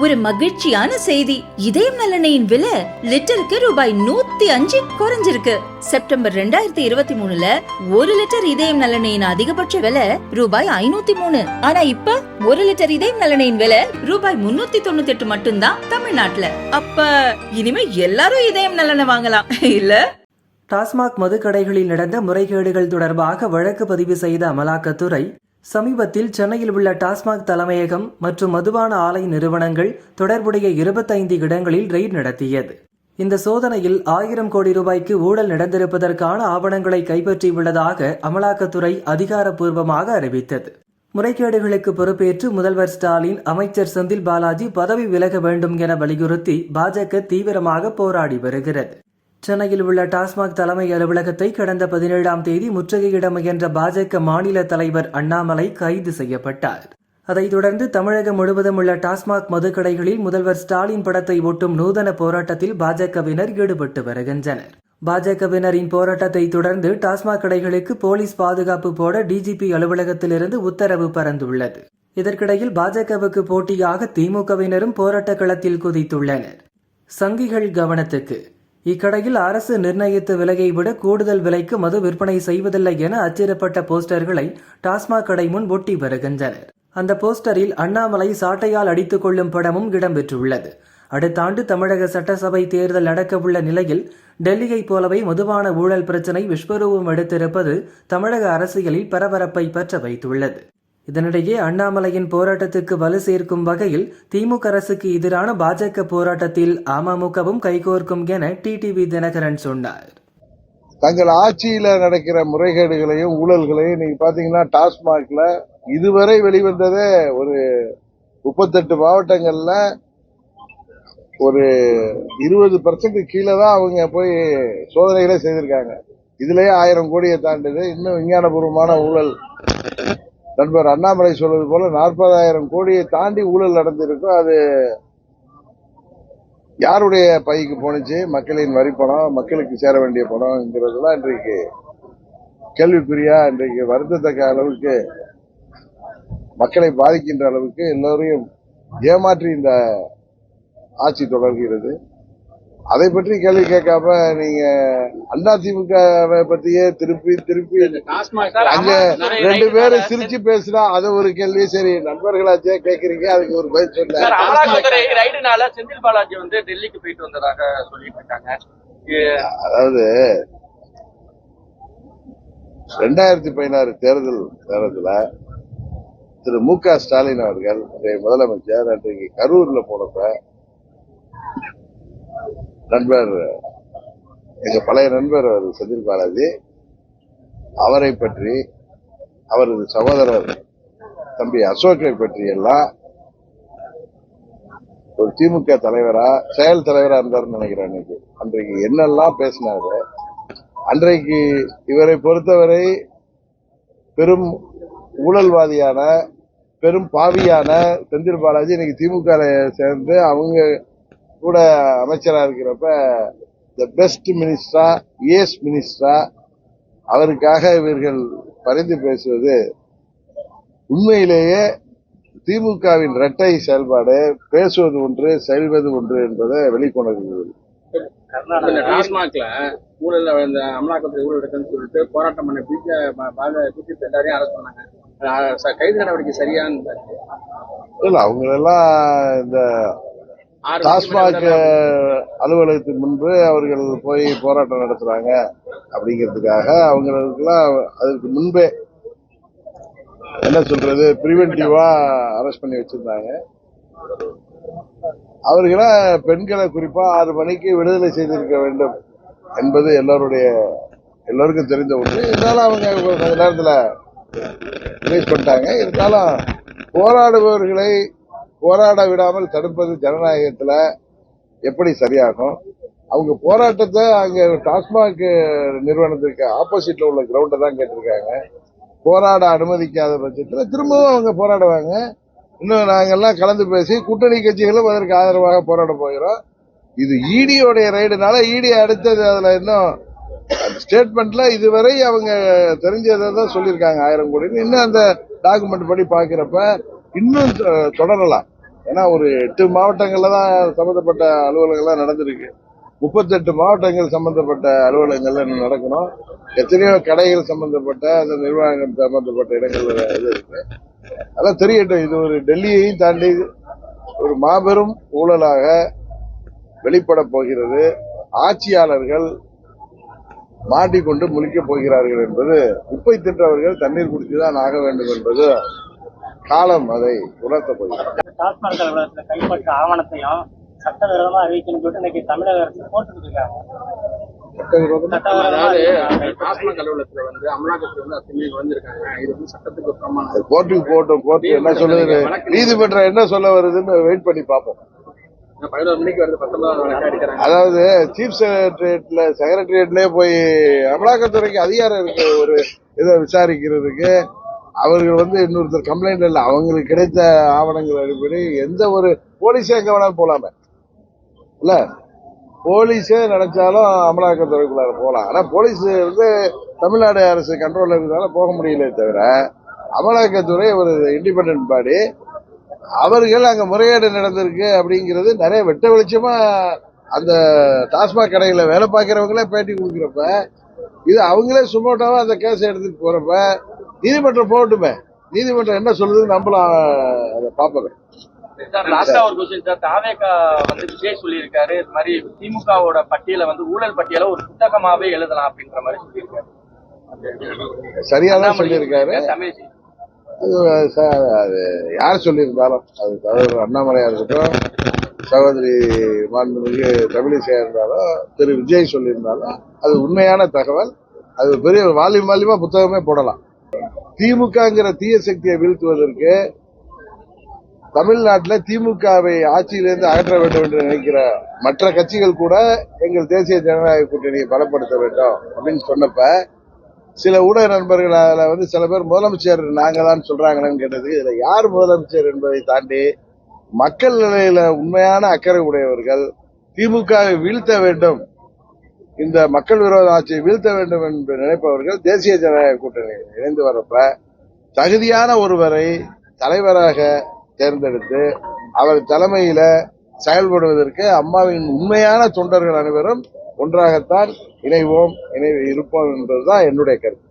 ஒரு மகிழ்ச்சியான செய்தி. இதயம் நலனையின் விலை லிட்டருக்கு ரூபாய் நூத்தி அஞ்சு குறைஞ்சிருக்கு. செப்டம்பர் ரெண்டாயிரத்தி இருபத்தி மூணுல ஒரு லிட்டர் இதயம் நலனையின் அதிகபட்ச விலை ரூபாய் ஐநூத்தி மூணு. ஆனா இப்ப ஒரு லிட்டர் இதயம் நலனையின் விலை ரூபாய் முன்னூத்தி தொண்ணூத்தி எட்டு மட்டும்தான் தமிழ்நாட்டுல. அப்ப இனிமே எல்லாரும் இதயம் நலனை வாங்கலாம். இல்ல? டாஸ்மாக் மதுக்கடைகளில் நடந்த முறைகேடுகள் தொடர்பாக வழக்கு பதிவு செய்த அமலாக்கத்துறை சமீபத்தில் சென்னையில் உள்ள டாஸ்மாக் தலைமையகம் மற்றும் மதுபான ஆலை நிறுவனங்கள் தொடர்புடைய இருபத்தைந்து இடங்களில் ரெய்ட் நடத்தியது. இந்த சோதனையில் ஆயிரம் கோடி ரூபாய்க்கு ஊழல் நடந்திருப்பதற்கான ஆவணங்களை கைப்பற்றியுள்ளதாக அமலாக்கத்துறை அதிகாரப்பூர்வமாக அறிவித்தது. முறைகேடுகளுக்கு பொறுப்பேற்று முதல்வர் ஸ்டாலின் அமைச்சர் செந்தில் பாலாஜி பதவி விலக வேண்டும் என வலியுறுத்தி பாஜக தீவிரமாக போராடி வருகிறது. சென்னையில் உள்ள டாஸ்மாக் தலைமை அலுவலகத்தை கடந்த பதினேழாம் தேதி முற்றுகையிட முயன்ற பாஜக மாநில தலைவர் அண்ணாமலை கைது செய்யப்பட்டார். அதைத் தொடர்ந்து தமிழகம் முழுவதும் உள்ள டாஸ்மாக் மதுக்கடைகளில் முதல்வர் ஸ்டாலின் படத்தை ஒட்டும் நூதன போராட்டத்தில் பாஜகவினர் ஈடுபட்டு வருகின்றனர். பாஜகவினரின் போராட்டத்தை தொடர்ந்து டாஸ்மாக் கடைகளுக்கு போலீஸ் பாதுகாப்பு போட டிஜிபி அலுவலகத்திலிருந்து உத்தரவு பறந்துள்ளது. இதற்கிடையில் பாஜகவுக்கு போட்டியாக திமுகவினரும் போராட்ட களத்தில் குதித்துள்ளனர். சங்கிகள் கவனத்துக்கு இக்கடையில் அரசு நிர்ணயித்த விலையை விட கூடுதல் விலைக்கு மது விற்பனை செய்வதில்லை என அச்சிடப்பட்ட போஸ்டர்களை டாஸ்மாக் கடை முன் ஒட்டி வருகின்றனர். அந்த போஸ்டரில் அண்ணாமலை சாட்டையால் அடித்துக் கொள்ளும் படமும் இடம்பெற்றுள்ளது. அடுத்த ஆண்டு தமிழக சட்டசபை தேர்தல் நடக்கவுள்ள நிலையில் டெல்லியைப் போலவே மதுபான ஊழல் பிரச்சினை விஸ்வரூபம் எடுத்திருப்பது தமிழக அரசியலில் பரபரப்பை பற்ற வைத்துள்ளது. இதனிடையே அண்ணாமலையின் போராட்டத்துக்கு வலு சேர்க்கும் வகையில் திமுக அரசுக்கு எதிரான பாஜக போராட்டத்தில் அமமுகவும் கைகோர்க்கும் என டிடிவி தினகரன் சொன்னார். தங்கள் ஆட்சியில நடக்கிற முறைகேடுகளையும் ஊழல்களையும் நீங்க பாத்தீங்கன்னா டாஸ்மாக்ல இதுவரை வெளிவந்ததே ஒரு முப்பத்தெட்டு மாவட்டங்கள்ல ஒரு இருபது பர்சன்ட் கீழே தான் அவங்க போய் சோதனைகளே செய்திருக்காங்க. இதுலயே ஆயிரம் கோடியை தாண்டுது இன்னும் விஞ்ஞானபூர்வமான ஊழல். நண்பர் அண்ணாமலை சொல்வது போல நாற்பதாயிரம் கோடியை தாண்டி ஊழல் நடந்திருக்கும். அது யாருடைய பைக்கு போனுச்சு மக்களின் வரி பணம் மக்களுக்கு சேர வேண்டிய பணம்ங்கிறதுலாம் இன்றைக்கு கேள்விக்குறியா? இன்றைக்கு வருத்தத்தக்க அளவுக்கு மக்களை பாதிக்கின்ற அளவுக்கு எல்லோரையும் ஏமாற்றி இந்த ஆட்சி தொடர்கிறது. அதை பற்றி கேள்வி கேட்காம நீங்க அண்ணா திமுகவை பத்தியே திருப்பி திருப்பி அங்க ரெண்டு பேரும் சிரிச்சு பேசினா அது ஒரு கேள்வி. சரி நண்பர்களாச்சே கேக்குறீங்க அதுக்கு ஒரு பதில் சொல்ல. ரைடுனால செந்தில் பாலாஜி வந்து டெல்லிக்கு போயிட்டு வந்ததாக சொல்லிட்டு இருக்காங்க அதாவது ரெண்டாயிரத்தி பதினாறு தேர்தல் நேரத்துல திரு மு க ஸ்டாலின் அவர்கள் முதலமைச்சர் அன்றைக்கு கரூர்ல போனப்ப நண்பர் எங்கள் பழைய நண்பர் அவர் செந்தில் பாலாஜி அவரை பற்றி அவரது சகோதரர் தம்பி அசோக்கை பற்றி எல்லாம் ஒரு திமுக தலைவரா செயல் தலைவரா இருந்தாருன்னு நினைக்கிறேன் அன்னைக்கு. அன்றைக்கு என்னெல்லாம் பேசினாரு. அன்றைக்கு இவரை பொறுத்தவரை பெரும் ஊழல்வாதியான பெரும் பாவியான செந்தில் பாலாஜி இன்னைக்கு திமுக சேர்ந்து அவங்க கூட அமைச்சரா இருக்கிறப்ப த பெஸ்ட் மினிஸ்டரா ஏஸ் மினிஸ்டரா அவருக்காக இவர்கள் பரிந்து பேசுவது உண்மையிலேயே திமுகவின் இரட்டை செயல்பாடு பேசுவது ஒன்று செயல்வது ஒன்று என்பதை வெளிக்கொணர்கிறது. டாஸ்மாக்ல ஊழல் இந்த அமலாக்கத்துறை ஊழல் இருக்குன்னு சொல்லிட்டு போராட்டம் பண்ண பிஜேபி எல்லாரையும் அரசு பண்ணாங்க. கைது நடவடிக்கை சரியான இல்ல அவங்களெல்லாம் இந்த டாஸ்மாக் அலுவலகத்தின் முன்பு அவர்கள் போய் போராட்டம் நடத்துறாங்க அப்படிங்கிறதுக்காக அவங்களுக்கெல்லாம் அதற்கு முன்பே என்ன சொல்றது பிரிவென்டிவா அரெஸ்ட் பண்ணி வச்சிருந்தாங்க. அவர்களை பெண்களை குறிப்பா ஆறு மணிக்கு விடுதலை செய்திருக்க வேண்டும் என்பது எல்லோருடைய எல்லோருக்கும் தெரிந்த ஒன்று. இருந்தாலும் அவங்க கொஞ்ச நேரத்துல ரிலீஸ் பண்ணிட்டாங்க. இருந்தாலும் போராடுபவர்களை போராட விடாமல் தடுப்பது ஜனநாயகத்துல எப்படி சரியாகும்? அவங்க போராட்டத்தை அங்க டாஸ்மாக் நிறுவனத்திற்கு ஆப்போசிட்ல உள்ள கிரவுண்டை தான் கேட்டிருக்காங்க. போராட அனுமதிக்காத பட்சத்தில் திரும்பவும் அவங்க போராடுவாங்க. இன்னும் நாங்கெல்லாம் கலந்து பேசி கூட்டணி கட்சிகளும் அதற்கு ஆதரவாக போராட போகிறோம். இது ஈடியோடைய ரைடுனால ஈடி அடுத்தது அதுல இன்னும் ஸ்டேட்மெண்ட்ல இதுவரை அவங்க தெரிஞ்சதை தான் சொல்லியிருக்காங்க. ஆயிரம் கோடி இன்னும் அந்த டாக்குமெண்ட் படி பாக்குறப்ப இன்னும் தொ- தொடரலாம். ஏன்னா ஒரு எட்டு மாவட்டங்கள்ல தான் சம்பந்தப்பட்ட அலுவலகங்கள்லாம் நடந்திருக்கு. முப்பத்தெட்டு மாவட்டங்கள் சம்பந்தப்பட்ட அலுவலகங்கள்ல இன்னும் நடக்கணும். எத்தனையோ கடைகள் சம்பந்தப்பட்ட அந்த நிர்வாகம் சம்பந்தப்பட்ட இடங்கள்ல இது இருக்கு. அதான் தெரியட்டும் இது ஒரு டெல்லியையும் தாண்டி ஒரு மாபெரும் ஊழலாக வெளிப்பட போகிறது. ஆட்சியாளர்கள் மாட்டிக்கொண்டு முழிக்கப் போகிறார்கள் என்பது குப்பை தின்றவர்கள் தண்ணீர் குடித்துதான் ஆக வேண்டும் என்பது காலம் அதை உணர்த்தப் போகிறது டாஸ்மாக் அலுவலகத்துல கைப்பற்ற ஆவணத்தையும் சட்டவிரோதமா அறிவிக்கணும்னு சொல்லிட்டு இன்னைக்கு தமிழக அரசு போட்டுட்டு இருக்காங்க கோர்ட்டுக்கு போட்டோம் கோர்ட்டு என்ன சொல்லுது? நீதிமன்றம் என்ன சொல்ல வருதுன்னு வெயிட் பண்ணி பார்ப்போம். அதாவது சீஃப் செக்ரட்டரியேட்ல செக்ரட்டரியேட்லயே போய் அமலாக்கத்துறைக்கு அதிகாரம் இருக்கு ஒரு இதை விசாரிக்கிறதுக்கு அவர்கள் வந்து இன்னொருத்தர் கம்ப்ளைண்ட் இல்லை. அவங்களுக்கு கிடைத்த ஆவணங்கள் அடிப்படை. எந்த ஒரு போலீஸே எங்க வேணாலும் போலாமே இல்ல? போலீஸே நினைச்சாலும் அமலாக்கத்துறைக்குள்ளார போகலாம். ஆனா போலீஸ் வந்து தமிழ்நாடு அரசு கண்ட்ரோல்ல இருக்கிறதால போக முடியல தவிர அமலாக்கத்துறை ஒரு இண்டிபெண்ட் பாடி அவர்கள் அங்க முறைகேடு நடந்திருக்கு அப்படிங்கிறது நிறைய வெட்ட வெளிச்சமா அந்த டாஸ்மாக் கடையில வேலை பார்க்குறவங்களே பேட்டி கொடுக்குறப்ப இது அவங்களே சுமோட்டாவா அந்த கேஸ் எடுத்துட்டு போறப்ப நீதிமன்றம் போகட்டுமே. நீதிமன்றம் என்ன சொல்லுதுன்னு நம்மளும் அதை பார்ப்போம். லாஸ்டா ஒரு கொஸ்டின் சார். தாவேகா வந்து விஜய் சொல்லியிருக்காரு இது மாதிரி திமுகவோட பட்டியலை வந்து ஊழல் பட்டியலை ஒரு புத்தகமாவே எழுதலாம் அப்படின்ற மாதிரி சொல்லியிருக்காரு. சரியா தான் சொல்லியிருக்காரு. அது யார் சொல்லியிருந்தாலும் அது தலைவர் அண்ணாமலையா இருக்கட்டும் சகோதரி மாண்புமிகு தமிழிசையா இருந்தாலும் திரு விஜய் சொல்லியிருந்தாலும் அது உண்மையான தகவல். அது பெரிய வால்யூம் வால்யூமா புத்தகமே போடலாம். திமுகங்கிற தீய சக்தியை வீழ்த்துவதற்கு தமிழ்நாட்டில் திமுகவை ஆட்சியிலிருந்து அகற்ற வேண்டும் என்று நினைக்கிற மற்ற கட்சிகள் கூட எங்கள் தேசிய ஜனநாயக கூட்டணியை பலப்படுத்த வேண்டும் அப்படின்னு சொன்னப்ப சில ஊடக நண்பர்கள் வந்து சில பேர் முதலமைச்சர் நாங்க தான் சொல்றாங்களேன்னு கேட்டது இதுல யார் முதலமைச்சர் என்பதை தாண்டி மக்கள் நிலையில உண்மையான அக்கறை உடையவர்கள் திமுகவை வீழ்த்த வேண்டும் இந்த மக்கள் விரோத ஆட்சியை வீழ்த்த வேண்டும் என்று நினைப்பவர்கள் தேசிய ஜனநாயக கூட்டணியில் இணைந்து வரப்ப தகுதியான ஒருவரை தலைவராக தேர்ந்தெடுத்து அவர் தலைமையில செயல்படுவதற்கு அம்மாவின் உண்மையான தொண்டர்கள் அனைவரும் ஒன்றாகத்தான் இணைவோம் இணை இருப்போம் என்பதுதான் என்னுடைய கருத்து.